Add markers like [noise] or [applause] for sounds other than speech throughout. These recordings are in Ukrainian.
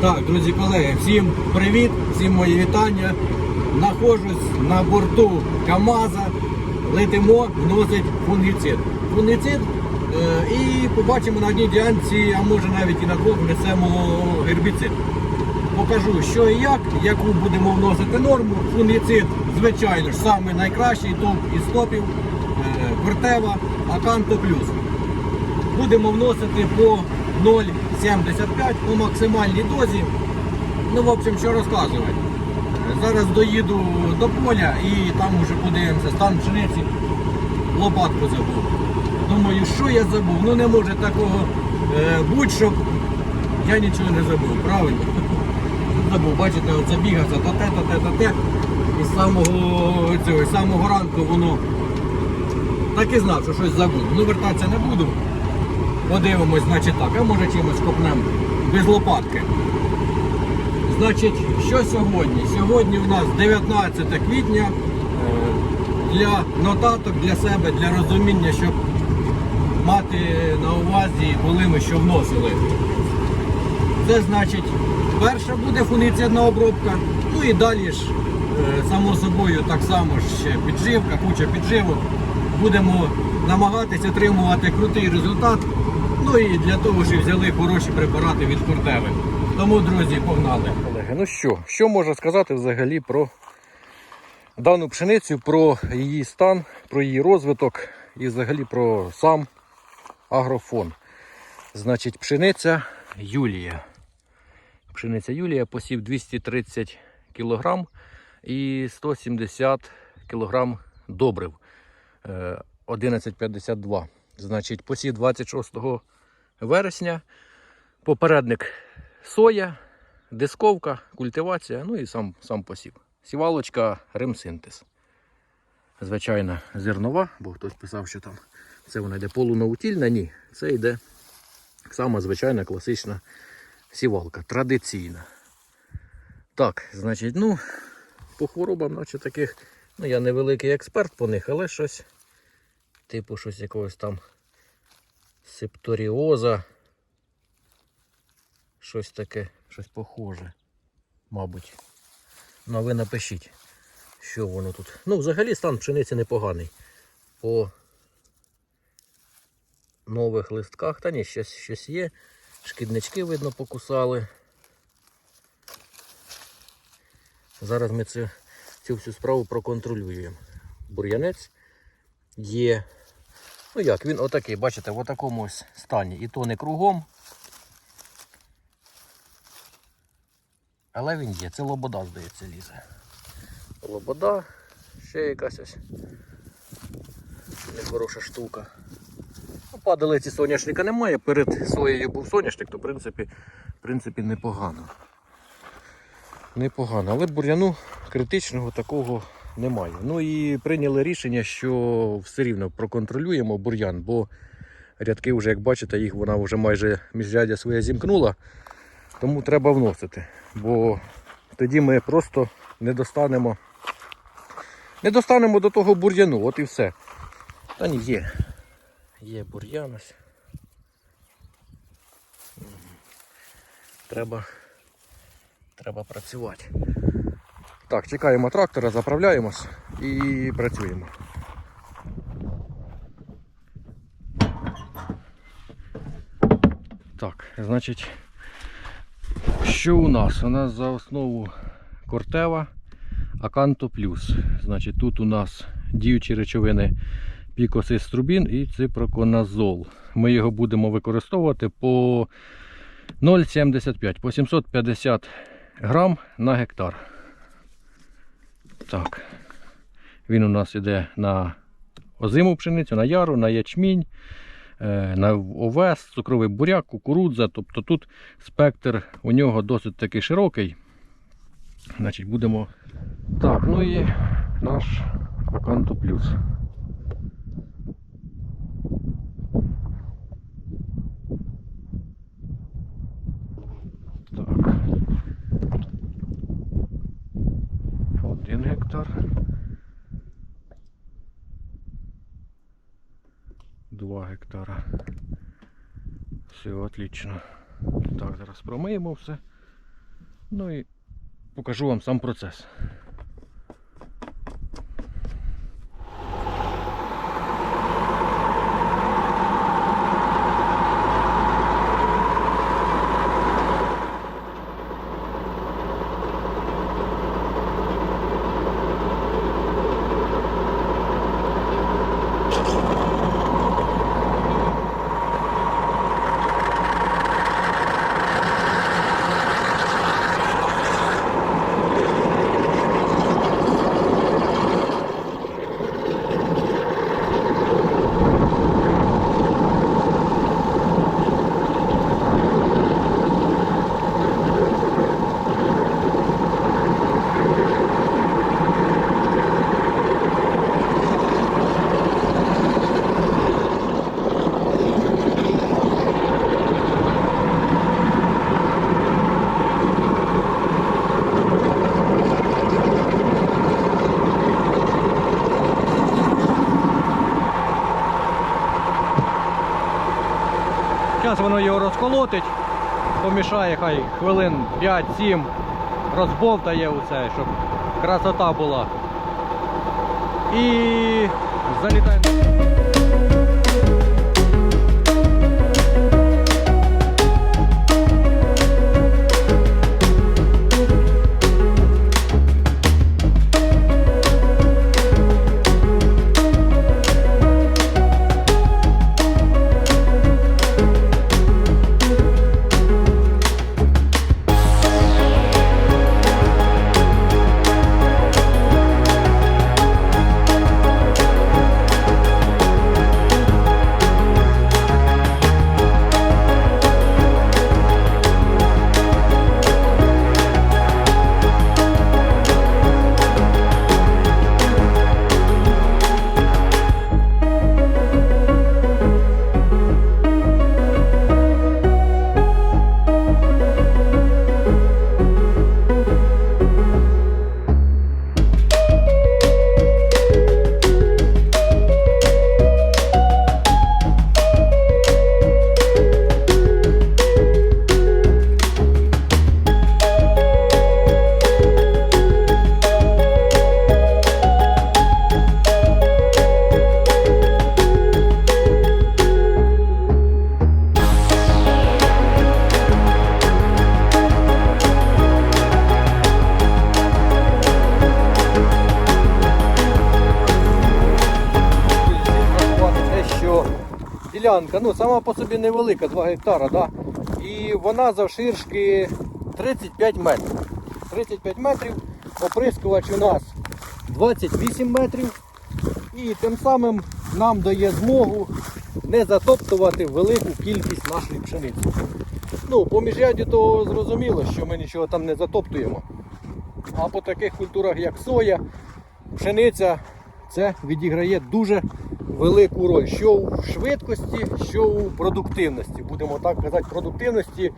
Так, друзі колеги, всім привіт, всім мої вітання. Нахожусь на борту КАМАЗа, летимо, вносить фунгіцид. Фунгіцид е, і побачимо на одній ділянці, а може навіть і на двох внесемо гербіцид. Покажу, що і як, яку будемо вносити норму. Фунгіцид, звичайно ж, саме найкращий топ із топів, е, Кортева, Аканто Плюс будемо вносити по 0,75 по максимальній дозі. Ну, в общем, що розказувати. Зараз доїду до поля і там уже подивимося стан пшениці. Лопатку забув. Думаю, що я забув? Ну не може такого е, бути, щоб я нічого не забув, правильно? [laughs] Забув, бачите, от забігався то те, то те, то те. І з самого, цього, з самого ранку воно так і знав, що щось забув. Ну вертатися не буду. Подивимось, значить так, а може чимось копнемо без лопатки. Значить, що сьогодні? Сьогодні у нас 19 квітня. Е, Для нотаток, для себе, для розуміння, щоб мати на увазі, коли ми що вносили. Це значить, перша буде фунгіцидна обробка, ну і далі ж, е, само собою, так само ж ще підживка, куча підживок. Будемо намагатися отримувати крутий результат. Ну і для того і взяли хороші препарати від Кортеви. Тому, друзі, погнали. Колеги, ну що, що можна сказати взагалі про дану пшеницю, про її стан, про її розвиток і взагалі про сам агрофон. Значить, пшениця Юлія. Пшениця Юлія посів 230 кг і 170 кг добрив. Е, 11,52. Значить, посів 26 вересня. Попередник соя, дисковка, культивація, ну і сам, сам посів. Сівалочка ремсинтез. Звичайна зернова, бо хтось писав, що там це вона йде полунаутільна. Ні, це йде сама звичайна класична сівалка, традиційна. Так, значить, ну, по хворобам, наче таких, ну я не великий експерт по них, але щось, типу щось якогось там септоріоза. Щось таке, щось похоже, мабуть. Ну, а ви напишіть, що воно тут. Ну, взагалі стан пшениці непоганий. По нових листках, та ні, щось, щось є. Шкіднички, видно, покусали. Зараз ми цю, цю всю справу проконтролюємо. Бур'янець є. Ну як, він отакий, бачите, в такому ось стані. І то не кругом. Але він є. Це лобода, здається, лізе. Лобода, ще якась ось нехороша штука. Ну, падалиці соняшника немає. Перед соєю був соняшник, то в принципі, в принципі непогано. Непогано, але бур'яну критичного такого немає. Ну і прийняли рішення, що все рівно проконтролюємо бур'ян, бо рядки вже, як бачите, їх вона вже майже міжрядя своє зімкнула. Тому треба вносити. Бо тоді ми просто не достанемо. Не достанемо до того бур'яну, от і все. Та ні, є. Є бур'ян ось. Треба, треба працювати. Так, чекаємо трактора, заправляємось і працюємо. Так, значить, що у нас? У нас за основу Кортева Аканто Плюс. Значить, тут у нас діючі речовини пікосиструбін і ципроконазол. Ми його будемо використовувати по 0,75 по 750 грам на гектар. Так. Він у нас йде на озиму пшеницю, на яру, на ячмінь, е, на овес, цукровий буряк, кукурудза. Тобто тут спектр у нього досить таки широкий. Значить, будемо. Так, ну і наш Аканто Плюс. Так. Один гектар. Два гектара. Все, отлично. Так, зараз промиємо все. Ну і покажу вам сам процес. Зараз воно його розколотить, помішає хай хвилин 5-7, розболтає усе, щоб красота була. І залітає. Ділянка ну, сама по собі невелика, 2 гектара, да? і вона завширшки 35 метрів. 35 метрів, оприскувач у нас 28 метрів. І тим самим нам дає змогу не затоптувати велику кількість нашої пшениці. Ну, по міжряді то зрозуміло, що ми нічого там не затоптуємо. А по таких культурах, як соя, пшениця, це відіграє дуже велику роль, що у швидкості, що у продуктивності. Будемо так казати, продуктивності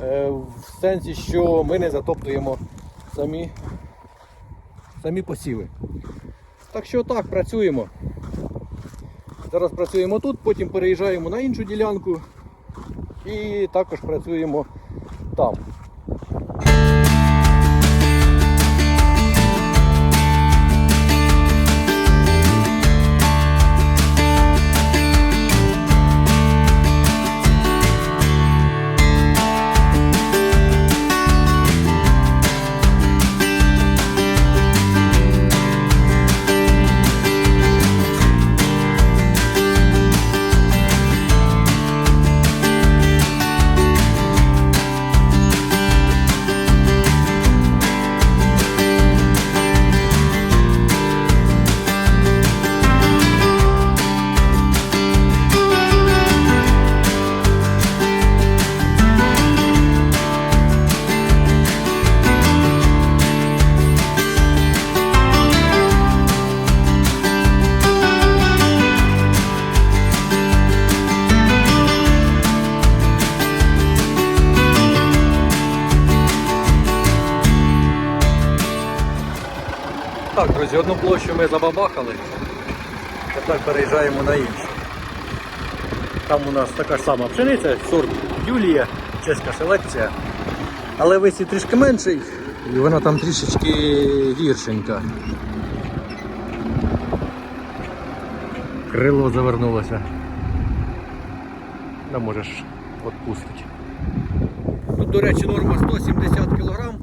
е, в сенсі, що ми не затоптуємо самі, самі посіви. Так що так, працюємо. Зараз працюємо тут, потім переїжджаємо на іншу ділянку і також працюємо там. Одну площу ми забабахали. Тепер переїжджаємо на іншу. Там у нас така ж сама пшениця, сорт Юлія, чеська селекція. Але висів трішки менший, і вона там трішечки гіршенька. Крило завернулося. Да можеш відпустити. Тут, до речі, норма 170 кг.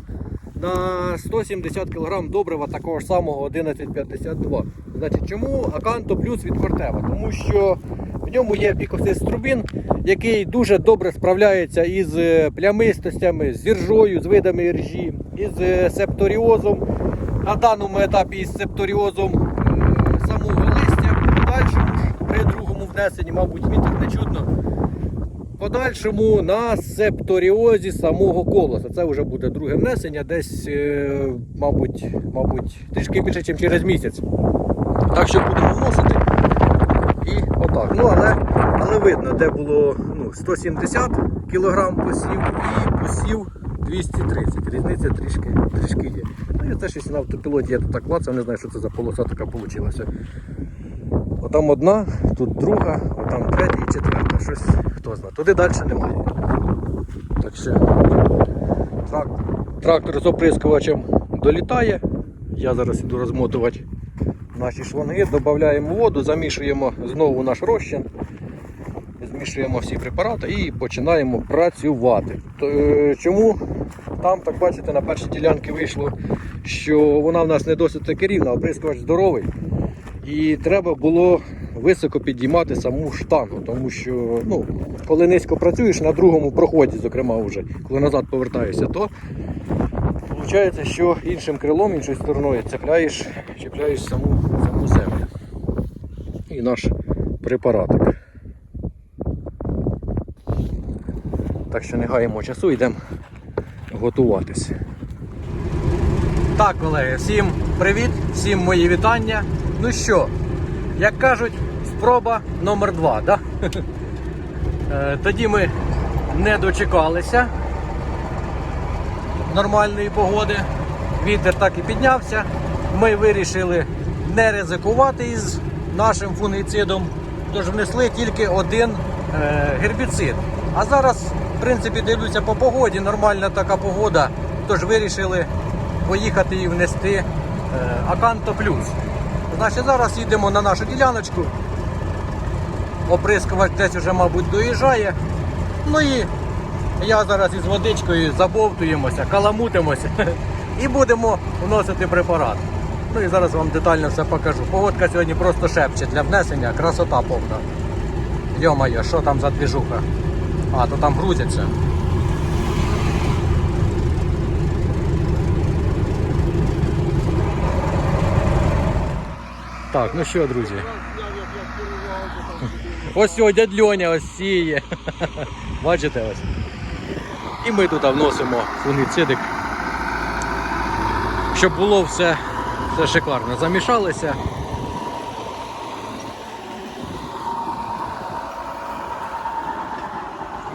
На 170 кг добрива такого ж самого 1152. Значить, чому Аканто плюс від Кортева? Тому що в ньому є пікосиструбін, який дуже добре справляється із е, плямистостями, з іржою, з видами іржі, із е, септоріозом. На даному етапі із септоріозом е, самого листя, ж при другому внесенні, мабуть, вітер не чутно. Подальшому на септоріозі самого колоса. Це вже буде друге внесення, десь, е, мабуть, мабуть, трішки більше, ніж через місяць. Так що будемо вносити. І отак. Ну, але, але видно, де було ну, 170 кг посів і посів 230. Різниця трішки, трішки є. Ну, я теж якщо на автопілоті я тут так клацав, не знаю, що це за полоса така вийшла. Отам одна, тут друга, отам третя і четверта. Щось хто знає. Туди далі немає. Так що трак, трактор з оприскувачем долітає. Я зараз іду розмотувати наші шланги, додаємо воду, замішуємо знову наш розчин, змішуємо всі препарати і починаємо працювати. Е, Чому там, так бачите, на першій ділянці вийшло, що вона в нас не досить таки рівна, оприскувач здоровий. І треба було високо підіймати саму штангу, тому що ну, коли низько працюєш на другому проході, зокрема вже, коли назад повертаєшся, то виходить, що іншим крилом, іншою стороною цепляєш, чіпляєш саму, саму землю. І наш препаратик. Так що не гаємо часу, йдемо готуватись. Так, колеги, всім привіт, всім мої вітання. Ну що, як кажуть, спроба номер два. Да? Е, Тоді ми не дочекалися нормальної погоди. Вітер так і піднявся. Ми вирішили не ризикувати із нашим фунгіцидом, тож внесли тільки один е, гербіцид. А зараз, в принципі, дивлюся по погоді, нормальна така погода, тож вирішили поїхати і внести е, Аканто Плюс. Значить, зараз їдемо на нашу діляночку. Оприскувач десь вже, мабуть, доїжджає. Ну і я зараз із водичкою забовтуємося, каламутимося [laughs] і будемо вносити препарат. Ну і зараз вам детально все покажу. Погодка сьогодні просто шепче для внесення, красота повна. Йо-моє, що там за двіжуха? А, то там грузяться. Так, ну що, друзі? Ось ось дядь Льоня ось сіє. [laughs] Бачите ось. І ми тут вносимо фунгіцидик. Щоб було все, все шикарно. Замішалися.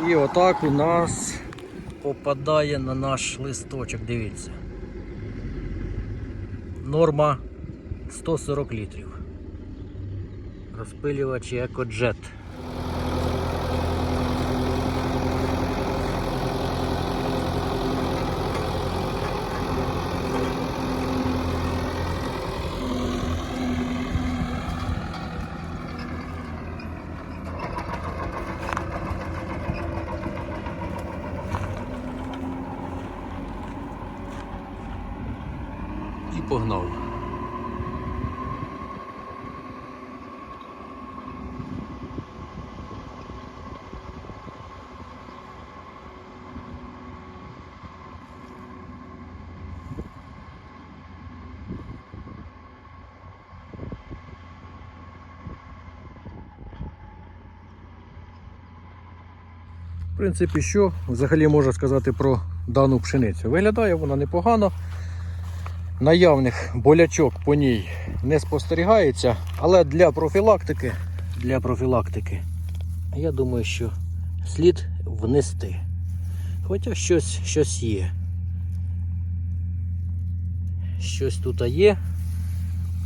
І отак у нас попадає на наш листочок, дивіться. Норма 140 літрів. Розпилювач екоджет. Погнав. В принципі, що взагалі можна сказати про дану пшеницю? Виглядає вона непогано. Наявних болячок по ній не спостерігається, але для профілактики, для профілактики, я думаю, що слід внести. Хоча щось, щось є. Щось тут є.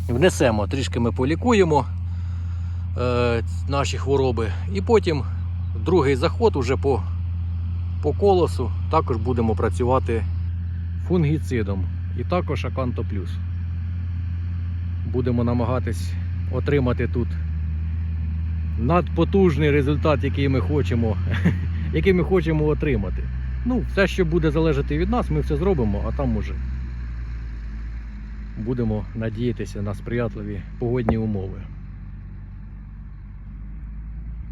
Внесемо, трішки ми полікуємо е, наші хвороби. І потім другий заход уже по, по колосу також будемо працювати фунгіцидом і також Аканто Плюс. Будемо намагатись отримати тут надпотужний результат, який ми хочемо, [laughs] який ми хочемо отримати. Ну, все, що буде залежати від нас, ми все зробимо, а там уже будемо надіятися на сприятливі погодні умови.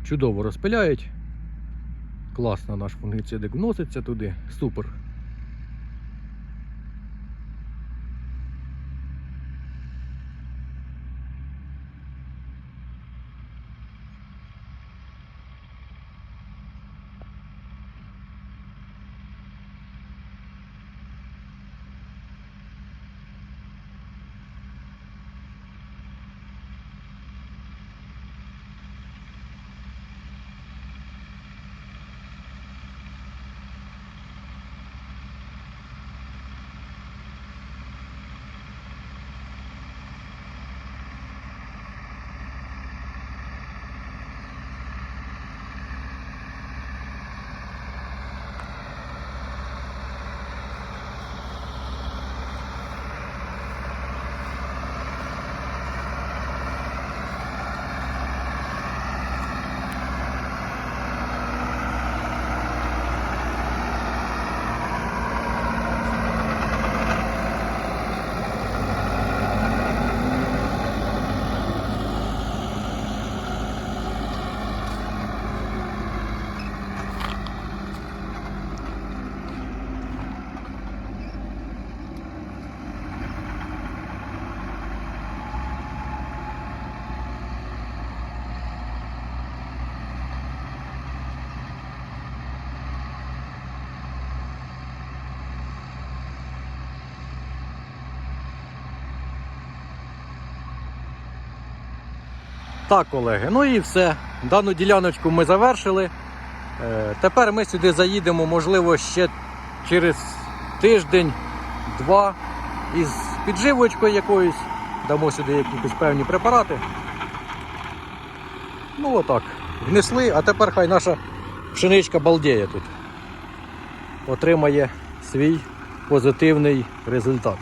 Чудово розпиляють. Класно наш фунгіцидик вноситься туди. Супер. Так, колеги, ну і все. Дану діляночку ми завершили. Е, Тепер ми сюди заїдемо, можливо, ще через тиждень-два із підживочкою якоюсь. Дамо сюди якісь певні препарати. Ну отак. Внесли, а тепер хай наша пшеничка балдіє тут. Отримає свій позитивний результат.